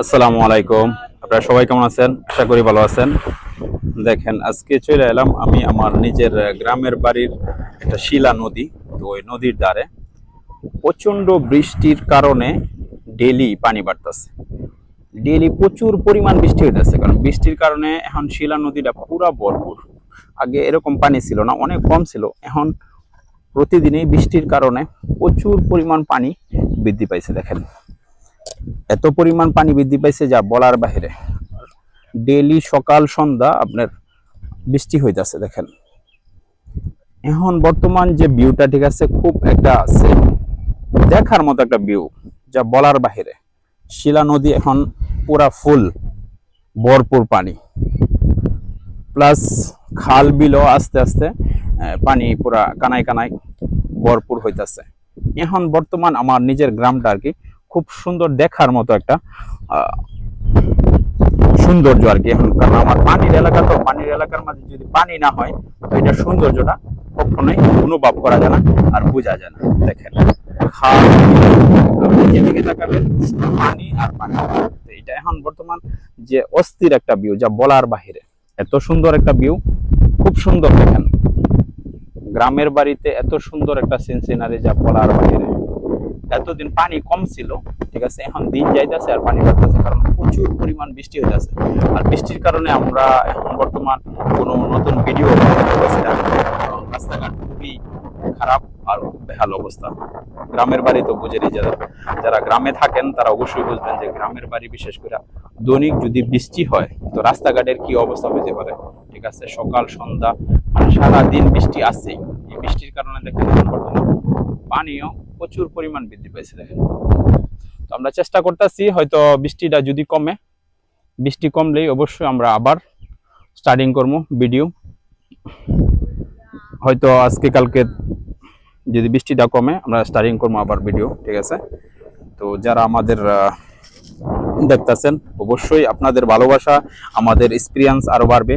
আসসালামু আলাইকুম। আপনারা সবাই কেমন আছেন? আশা করি ভালো আছেন। দেখেন, আজকে চলে এলাম আমি আমার নিজের গ্রামের বাড়ির একটা শিলা নদী, তো ওই নদীর ধারে। প্রচণ্ড বৃষ্টির কারণে ডেলি পানি বাড়তেছে। ডেলি প্রচুর পরিমাণ বৃষ্টি হইতেছে, কারণ বৃষ্টির কারণে এখন শিলা নদীটা পুরা ভরপুর। আগে এরকম পানি ছিল না, অনেক কম ছিল। এখন প্রতিদিনই বৃষ্টির কারণে প্রচুর পরিমাণ পানি বৃদ্ধি পাইছে, দেখেন। এত পরিমাণ পানি বৃদ্ধি পাইছে যা বলার বাহিরে। ডেলি সকাল, সন্ধ্যা আপনার বৃষ্টি হইতাছে, দেখেন। এখন বর্তমান যে ভিউটা ঠিক আছে, খুব একটা আছে দেখার মতো একটা ভিউ যা বলার বাহিরে। শিলা নদী এখন পুরা ফুল ভরপুর পানি। প্লাস খাল বিলও আস্তে আস্তে পানি পুরা কানায় কানায় ভরপুর হইতাছে। এখন বর্তমান আমার নিজের গ্রামটা আর কি খুব সুন্দর দেখার মতো একটা সৌন্দর্য আর কি এখন। কারণ আমার পানির এলাকা তো, পানির এলাকার মাঝে যদি পানি না হয়, তো এটা সৌন্দর্যটা কখনোই অনুভব করা যায় না আর বোঝা যায় না। দেখেন আপনি যেদিকে তাকাবেন, পানি আর পানি। এটা এখন বর্তমান যে অস্থির একটা ভিউ যা বলার বাহিরে। এত সুন্দর একটা ভিউ খুব সুন্দর দেখেন। গ্রামের বাড়িতে এত সুন্দর একটা সিন যা বলার বাহিরে। এতদিন পানি কম ছিল, ঠিক আছে? এখন দিন যাইতেছে আর পানি বাড়তেছে কারণ প্রচুর পরিমাণ বৃষ্টি হইতেছে। আর বৃষ্টির কারণে আমরা এখন বর্তমান কোনো নতুন ভিডিও রাস্তাঘাট খুবই খারাপ আর খুব বেহাল অবস্থা। গ্রামের বাড়ি তো বুঝেরই যারা যারা গ্রামে থাকেন, তারা অবশ্যই বুঝবেন যে গ্রামের বাড়ি বিশেষ করে দৈনিক যদি বৃষ্টি হয়, তো রাস্তাঘাটের কি অবস্থা হইতে পারে? ঠিক আছে? সকাল, সন্ধ্যা মানে সারা দিন বৃষ্টি আসছেই এই বৃষ্টির কারণে দেখেন বর্তমান পানিও প্রচুর পরিমাণ বৃদ্ধি পেয়েছে দেখেন। তো আমরা চেষ্টা করতেছি, হয়তো বৃষ্টিটা যদি কমে, বৃষ্টি কমলেই অবশ্যই আমরা আবার স্টার্টিং করব ভিডিও। হয়তো আজকে কালকে যদি বৃষ্টিটা কমে, আমরা স্টার্টিং করব আবার ভিডিও, ঠিক আছে? তো যারা আমাদের দেখতাছেন, অবশ্যই আপনাদের ভালোবাসা, আমাদের এক্সপিরিয়েন্স আরও বাড়বে।